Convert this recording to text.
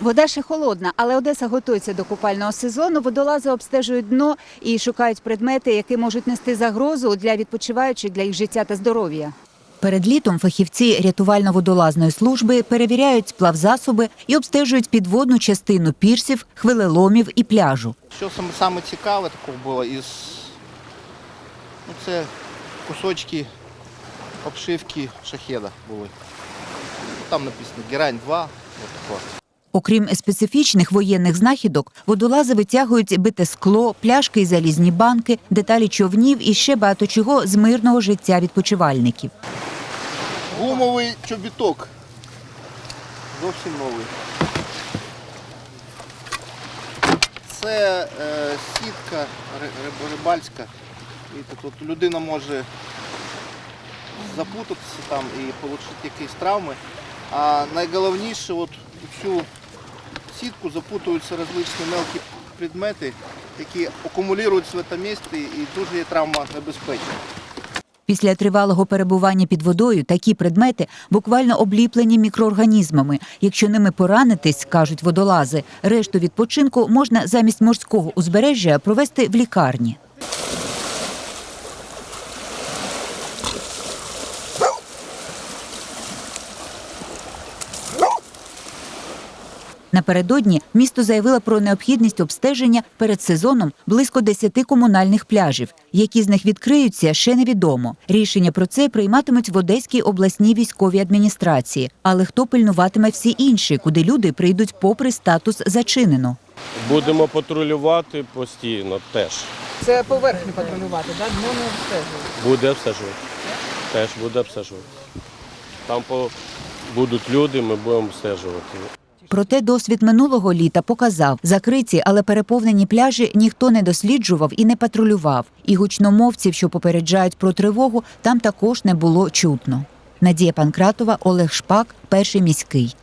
Вода ще холодна, але Одеса готується до купального сезону. Водолази обстежують дно і шукають предмети, які можуть нести загрозу для відпочиваючих для їх життя та здоров'я. Перед літом фахівці рятувально-водолазної служби перевіряють плавзасоби і обстежують підводну частину пірсів, хвилеломів і пляжу. Що саме, цікаве такого було із ну, це кусочки обшивки шахеда були. Там написано Герань 2. От такого. Окрім специфічних воєнних знахідок, водолази витягують бите скло, пляшки і залізні банки, деталі човнів і ще багато чого з мирного життя відпочивальників. Гумовий чобіток. Зовсім новий. Це е, сітка ри- ри- рибальська. Тут от людина може запутатися там і отримати якісь травми. А найголовніше, от цю сітку запутуються различні мелкі предмети, які акумулюються в цьому місці і дуже є травма небезпечна. Після тривалого перебування під водою такі предмети буквально обліплені мікроорганізмами. Якщо ними поранитись, кажуть водолази, решту відпочинку можна замість морського узбережжя провести в лікарні. Напередодні місто заявило про необхідність обстеження перед сезоном близько 10 комунальних пляжів. Які з них відкриються, ще невідомо. Рішення про це прийматимуть в Одеській обласній військовій адміністрації. Але хто пильнуватиме всі інші, куди люди прийдуть попри статус зачинено? Будемо патрулювати постійно теж. Це поверхню патрулювати, так? Дно не обстежують. Буде обстежувати. Теж буде обстежувати. Там по... будуть люди, ми будемо обстежувати. Проте досвід минулого літа показав, закриті, але переповнені пляжі ніхто не досліджував і не патрулював. І гучномовців, що попереджають про тривогу, там також не було чутно. Надія Панкратова, Олег Шпак, перший міський.